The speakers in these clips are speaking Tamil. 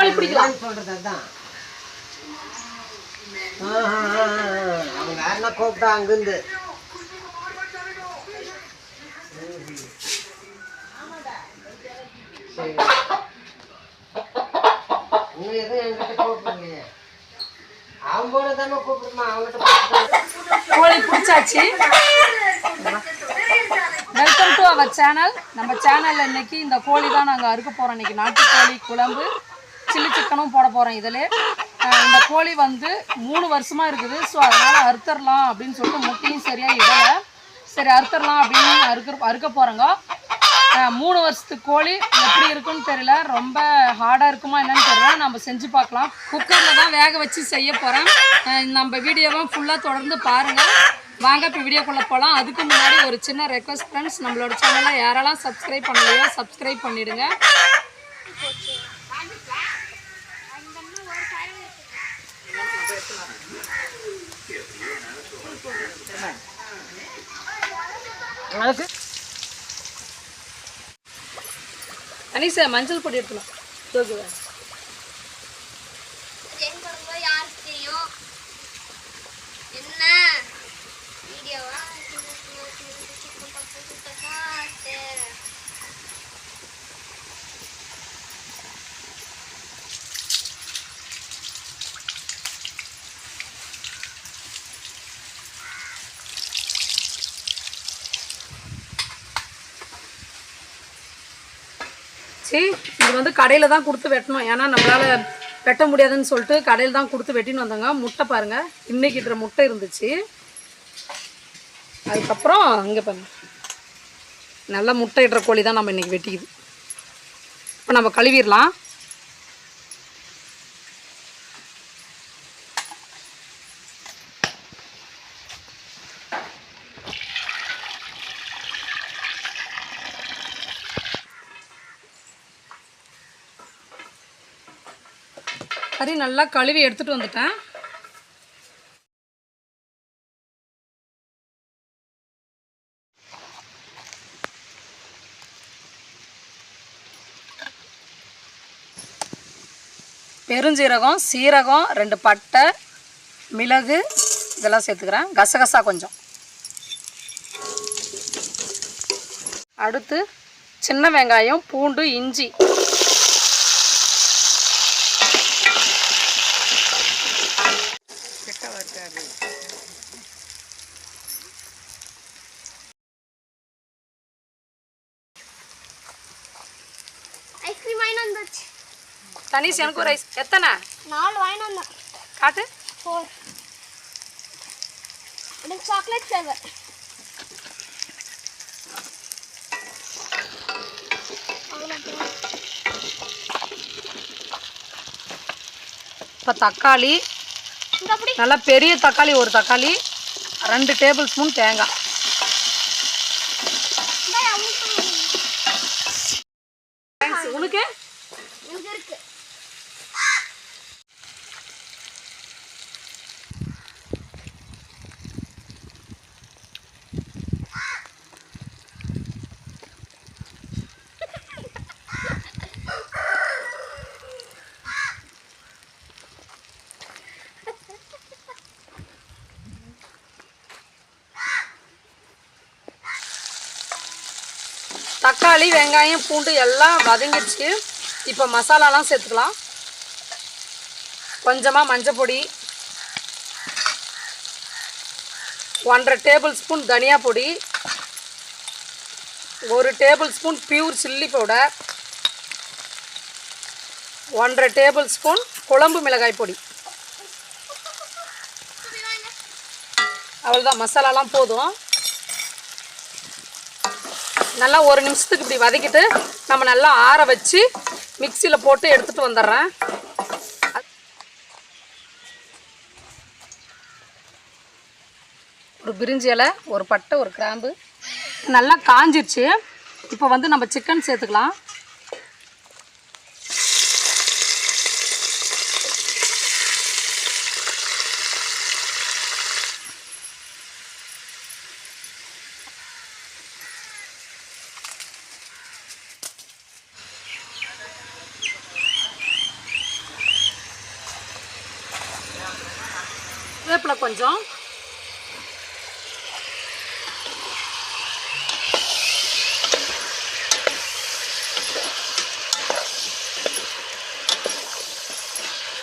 கோழி பிடிக்கலாம். சொல்றது அதான். ஆஹா, ஆஹா, ஆஹா. அவங்க யாருன்னா கூப்பிட்டா அங்கிருந்து. சரி. நீங்க எதுவும் என்கிட்ட கூப்பிடுங்க அவங்க கூட தானே கூப்பிடுமா அவங்ககிட்ட கூப்பிட்டு கோழி பிடிச்சாச்சு. வெல்கம் டு அவர் சேனல் நம்ம சேனல்ல இன்னைக்கு இந்த கோழி தான் நாங்கள் அறுக்க போகிறோம் இன்னைக்கு நாட்டுக்கோழி குழம்பு சில்லி சிக்கனும் போட போகிறோம் இதில். இந்த கோழி வந்து மூணு வருஷமாக இருக்குது. ஸோ அதனால் அறுத்தரலாம் அப்படின்னு சொல்லிட்டு முட்டையும் சரியாக இடலை. சரி அறுத்தரலாம் அப்படின்னு அறுக்க அறுக்க போகிறோங்க மூணு வருஷத்துக்கு கோழி எப்படி இருக்குன்னு தெரியல. ரொம்ப ஹார்டாக இருக்குமா என்னன்னு தெரியல. நம்ம செஞ்சு பார்க்கலாம். குக்கரில் தான் வேக வச்சு செய்ய போகிறேன் நம்ம வீடியோவும் ஃபுல்லாக தொடர்ந்து பாருங்கள் வாங்க இப்போ வீடியோக்குள்ளே போகலாம் அதுக்கு முன்னாடி ஒரு சின்ன ரெக்வஸ்ட் ஃப்ரெண்ட்ஸ் நம்மளோட சேனலை யாரெல்லாம் சப்ஸ்கிரைப் பண்ணலையோ சப்ஸ்கிரைப் பண்ணிடுங்க அதுக்கு அனிசா மஞ்சள் பொடி எடுத்துலாம் தோக்குதா சரி இது வந்து கடையில் தான் கொடுத்து வெட்டணும். ஏன்னா நம்மளால் வெட்ட முடியாதுன்னு சொல்லிட்டு கடையில் தான் கொடுத்து வெட்டின்னு வந்தாங்க. முட்டை பாருங்கள் இன்னைக்கு இதில் முட்டை இருந்துச்சு. அதுக்கப்புறம் இங்கே பாருங்க. நல்லா முட்டை இடுற கோழி தான் நம்ம இன்றைக்கி வெட்டிக்குது. இப்போ நம்ம கழுவிடலாம். கறி நல்லா கழுவி எடுத்துகிட்டு வந்துட்டேன். பெருஞ்சீரகம் சீரகம் ரெண்டு பட்டை மிளகு இதெல்லாம் சேர்த்துக்கிறேன். கசகசா கொஞ்சம். அடுத்து சின்ன வெங்காயம் பூண்டு இஞ்சி. தனிஷ் எனக்கு ஒரு ஐஸ். எத்தனை? நாலு வாங்கிட்டு வந்தேன். காட்டு. ஃபோர். சாக்லேட் ஃப்ளேவர் இப்போ தக்காளி. நல்லா பெரிய தக்காளி ஒரு தக்காளி ரெண்டு டேபிள் ஸ்பூன் தேங்காய். உனக்கு? இருக்கு. தக்காளி வெங்காயம் பூண்டு எல்லாம் வதங்கிடுச்சு. இப்போ மசாலாலாம் சேர்த்துக்கலாம். கொஞ்சமாக மஞ்சள் பொடி. ஒன்றரை டேபிள் ஸ்பூன் தனியா பொடி. ஒரு tablespoon pure chilli powder. ஒன்றரை டேபிள் ஸ்பூன் குழம்பு மிளகாய் பொடி. அவ்வளோதான் மசாலாலாம் போதும். நல்லா ஒரு நிமிஷத்துக்கு இப்படி வதக்கிட்டு நம்ம நல்லா ஆற வச்சு மிக்சியில் போட்டு எடுத்துகிட்டு வந்துடுறேன். ஒரு பிரிஞ்சி இலை ஒரு பட்டை ஒரு கிராம்பு. நல்லா காஞ்சிருச்சு. இப்போ வந்து நம்ம சிக்கன் சேர்த்துக்கலாம். வேப்பில கொஞ்சம்.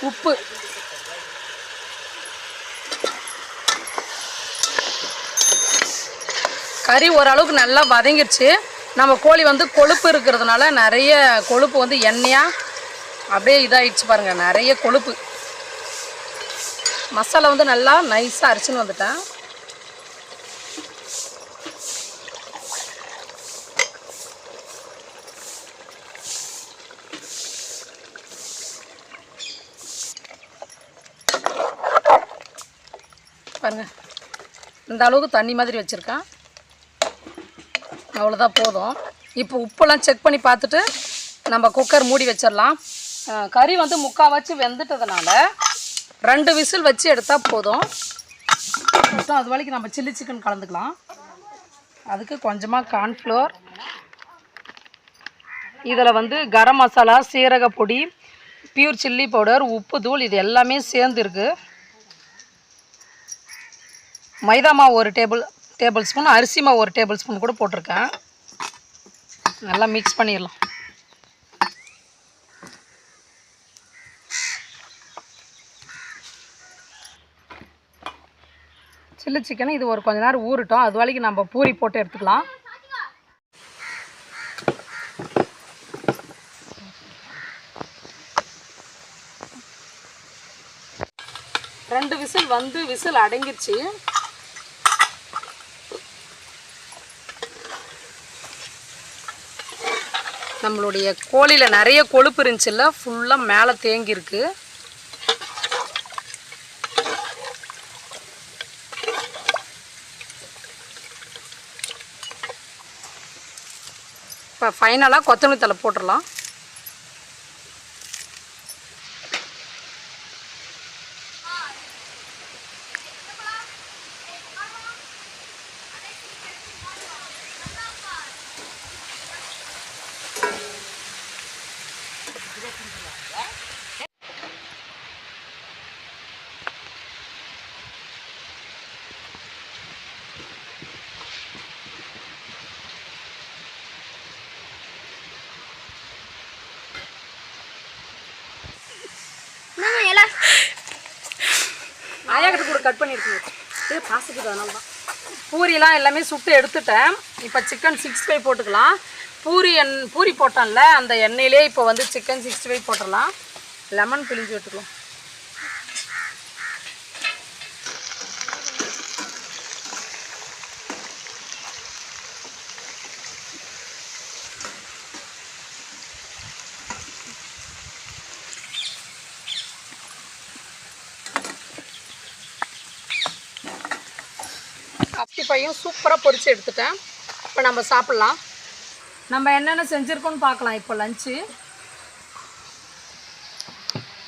உப்பு. கறி ஓரளவுக்கு நல்லா வதங்கிடுச்சு நம்ம கோழி வந்து கொழுப்பு இருக்கிறதுனால நிறைய கொழுப்பு வந்து எண்ணெயாக அப்படியே இதாகிடுச்சு பாருங்கள் நிறைய கொழுப்பு. மசாலா வந்து நல்லா நைஸாக அரைச்சின்னு வந்துட்டேன். பாருங்க. இந்த அளவுக்கு தண்ணி மாதிரி வச்சுருக்கேன். அவ்வளோதான் போதும். இப்போ உப்பெல்லாம் செக் பண்ணி பார்த்துட்டு நம்ம குக்கர் மூடி வச்சிடலாம். கறி வந்து முக்கால் வச்சு வெந்துட்டதுனால ரெண்டு விசில் வச்சு எடுத்தால் போதும். மொத்தம் அது வரைக்கும் நம்ம சில்லி சிக்கன் கலந்துக்கலாம். அதுக்கு கொஞ்சமாக கார்ன்ஃப்ளோர் இதில் வந்து கரம் மசாலா சீரக பொடி பியூர் சில்லி பவுடர் உப்பு தூள் இது எல்லாமே சேர்ந்துருக்கு மைதா மாவு ஒரு டேபிள் டேபிள் ஸ்பூன் அரிசி மாவு ஒரு டேபிள் ஸ்பூன் கூட போட்டிருக்கேன். நல்லா மிக்ஸ் பண்ணிடலாம். சில்லி சிக்கன் இது ஒரு கொஞ்ச நேரம் ஊறட்டும். அது வரைக்கும் நம்ம பூரி போட்டு எடுத்துக்கலாம். ரெண்டு விசில் வந்து விசில் அடங்கிடுச்சு நம்மளுடைய கோழியில் நிறைய கொழுப்பு இருந்துச்சுல்ல ஃபுல்லாக மேலே தேங்கியிருக்கு. இப்போ ஃபைனலாக கொத்தமல்லி தலை போட்டுடலாம். ஆயா கிட்ட கூட கட் பண்ணியிருக்கீங்க இது பாசிக்குது அதனால தான் பூரிலாம் எல்லாமே சுட்டு எடுத்துட்டேன். இப்போ சிக்கன் சிக்ஸ் ஃபைவ் போட்டுக்கலாம். பூரி எண் பூரி போட்டோம்ல அந்த எண்ணெயிலே இப்போ வந்து சிக்கன் சிக்ஸ்டி ஃபைவ் போட்டுடலாம். லெமன் பிழிஞ்சு விட்டுக்கலாம் பையும் சூப்பராக பொரிச்சு எடுத்துட்டேன். இப்போ நம்ம சாப்பிட்லாம். நம்ம என்னென்ன செஞ்சுருக்கோம்னு பார்க்கலாம். இப்போ லஞ்சு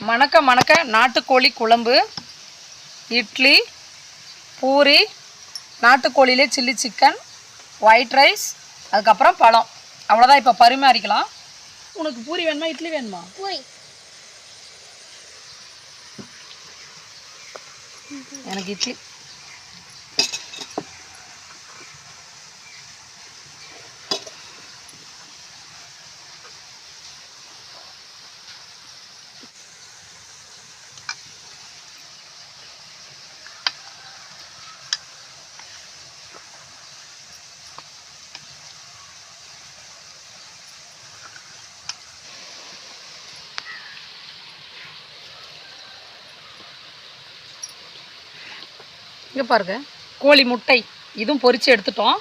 மணக்க மணக்க நாட்டுக்கோழி குழம்பு இட்லி பூரி நாட்டுக்கோழிலே சில்லி சிக்கன் ஒயிட் ரைஸ் அதுக்கப்புறம் பழம். அவ்வளோதான் இப்போ பரிமாறிக்கலாம். உனக்கு பூரி வேணுமா இட்லி வேணுமா? பூரி. எனக்கு இட்லி. இங்கே பாருங்க. கோழி முட்டை. இதுவும் பொரிச்சு எடுத்துட்டோம்.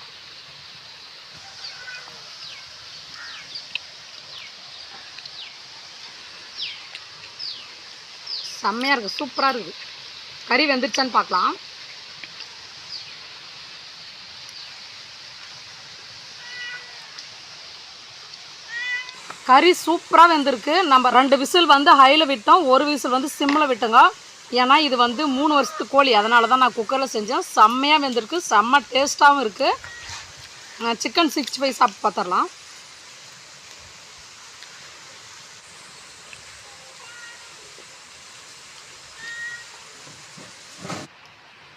செம்மையாக இருக்குது சூப்பராக இருக்குது கறி வெந்துருச்சான்னு பார்க்கலாம் கறி சூப்பராக வெந்திருக்கு. நம்ம ரெண்டு விசில் வந்து ஹையில் விட்டோம். ஒரு விசில் வந்து சிம்மில் விட்டோங்க. ஏன்னா இது வந்து மூணு வருஷத்து கோழி. அதனால தான் நான் குக்கரில் செஞ்சேன். செம்மையாக வெந்திருக்கு. செம்ம டேஸ்ட்டாகவும் இருக்குது சிக்கன் சிக்ஸ்டி ஃபைவ் சாப்பிட்டு பார்த்துடலாம்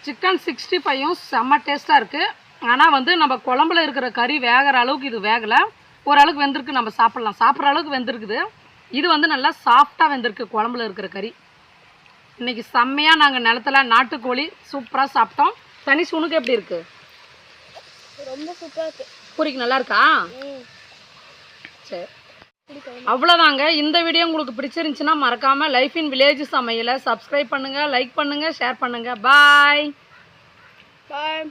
சிக்கன் சிக்ஸ்டி ஃபைவும் செம்ம டேஸ்ட்டாக இருக்குது ஆனால் வந்து நம்ம குழம்புல இருக்கிற கறி வேகிற அளவுக்கு இது வேகலை. ஓரளவுக்கு வெந்திருக்கு நம்ம சாப்பிட்லாம். சாப்பிட்ற அளவுக்கு வெந்திருக்குது. இது வந்து நல்லா சாஃப்டாக வெந்திருக்கு குழம்புல இருக்கிற கறி. இன்னைக்கு செம்மையாக நாங்கள் நிலத்துல நாட்டுக்கோழி சூப்பராக சாப்பிட்டோம். தனிஷ் உனக்கு எப்படி இருக்குது ரொம்ப சூப்பராக இருக்கு. பூரிக்கு நல்லா இருக்கா? ம். சரி. அவ்வளோதாங்க இந்த வீடியோ உங்களுக்கு பிடிச்சிருந்துச்சுன்னா மறக்காமல் லைஃப் இன் வில்லேஜ் சமையலை சப்ஸ்கிரைப் பண்ணுங்கள் லைக் பண்ணுங்கள் ஷேர் பண்ணுங்கள் பாய் பாய்